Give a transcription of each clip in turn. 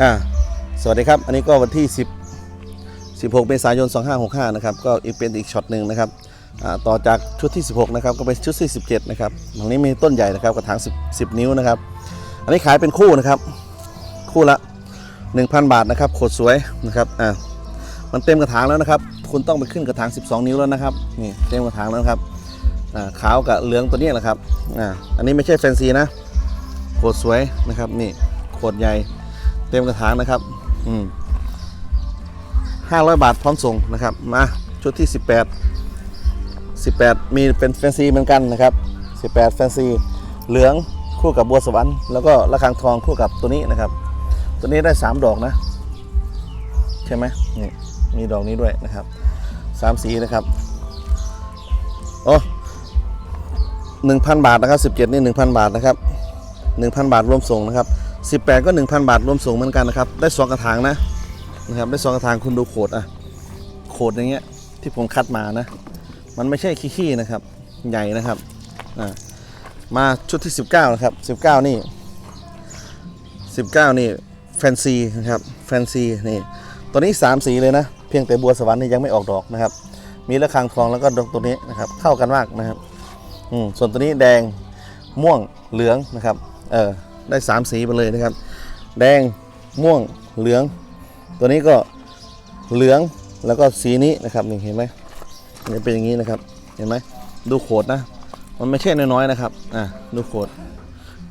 อ่าสวัสดีครับ อันนี้ก็วันที่ 10 16 เมษายน 2565 นะครับ ก็อีกเป็นอีกช็อตหนึ่งนะครับต่อจากชุดที่ 16 นะครับ ก็เป็นชุดที่ 17 นะครับตรงนี้มีต้นใหญ่นะครับกระถาง 10 10 นิ้วนะครับ อันนี้ขายเป็นคู่นะครับ คู่ละ 1,000 บาทนะครับ โคตรสวยนะครับ อ่า มันเต็มกระถางแล้วนะครับ คุณต้องไปขึ้นกระถาง 12 นิ้วแล้วนะครับ นี่เต็มกระถางแล้วครับ อ่า ขาวกับเหลืองตัวนี้แหละครับ อ่า อันนี้ไม่ใช่แฟนซีนะ โคตรสวยนะครับ นี่ โคตรใหญ่ เต็มกระถางนะครับอืมห้าร้อยบาทพร้อมส่งนะครับมาชุดที่18 18มีเป็นแฟนซีเหมือนกันนะครับ18แปดแฟนซีเหลืองคู่กับบัวสวรรค์แล้วก็ระฆังทองคู่กับตัวนี้นะครับ ตัวนี้ได้3ดอกนะใช่ไหมนี่มีดอกนี้ด้วยนะครับสามสีนะครับโอ้หนึ่งพันบาทนะครับ17นี่1,000บาทนะครับ1,000บาทรวมส่งนะครับ 18 ก็ 1,000 บาทรวมส่งเหมือนกันนะครับ ได้สองกระถางนะนะครับ ได้สองกระถางคุณดูโขดอะโขดอย่างเงี้ยที่ผมคัดมานะ มันไม่ใช่ขี้ๆนะครับ ใหญ่นะครับอ่ามาชุดที่ 19 นะครับ 19 นี่ 19 นี่แฟนซีนะครับแฟนซีนี่ตัวนี้ 3 สีเลยนะ เพียงแต่บัวสวรรค์นี่ยังไม่ออกดอกนะครับ มีระฆังทองแล้วก็ดอกตัวนี้นะครับ เข้ากันมากนะครับอืมส่วนตัวนี้แดงม่วงเหลืองนะครับ เออ ได้ 3 สีไปเลยนะครับ แดงม่วงเหลือง ตัวนี้ก็เหลืองแล้วก็สีนี้นะครับนี่เห็นไหมนี่เป็นอย่างนี้นะครับ เห็นไหมดูโขดนะ มันไม่ใช่น้อยๆนะครับอะดูโขด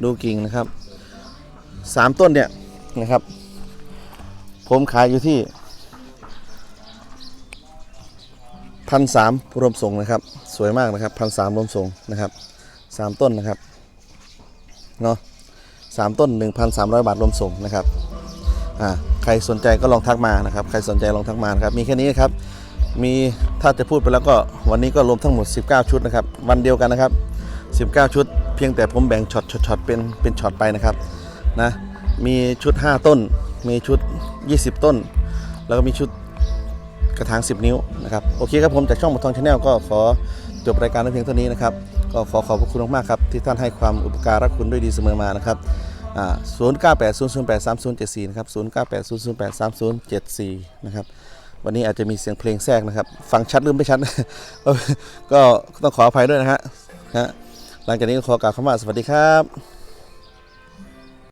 ดูกิ่งนะครับสามต้นเนี่ยนะครับ ผมขายอยู่ที่พันสามรวมส่งนะครับ สวยมากนะครับพันสามรวมส่งนะครับสามต้นนะครับเนาะ สามต้น 1,300 บาทรวมส่งนะครับอ่าใครสนใจก็ลองทักมานะครับ ใครสนใจลองทักมานะครับ มีแค่นี้นะครับ มีถ้าจะพูดไปแล้วก็วันนี้ก็รวมทั้งหมด 19 ชุดนะครับ วันเดียวกันนะครับ 19 ชุด เพียงแต่ผมแบ่งช็อตช็อตช็อตเป็นเป็นช็อตไปนะครับนะมีชุด 5 ต้น มีชุด 20 ต้น แล้วก็มีชุดกระถาง 10 นิ้วนะครับโอเคครับผมจากช่องหมดทองชาแนลก็ขอจบรายการเพียงเท่านี้นะครับ ก็ขอขอบพระคุณมากๆครับ ที่ท่านให้ความอุปการะคุณด้วยดีเสมอมานะครับ อ่า0 9 8 0 0 8 3 0 7 4นะครับ0 9 8 0 0 8 3 0 7 4นะครับวันนี้อาจจะมีเสียงเพลงแทรกนะครับ ฟังชัดหรือไม่ชัด ก็ต้องขออภัยด้วยนะฮะฮะหลังจากนี้ก็ขอกล่าวคำว่าสวัสดีครับ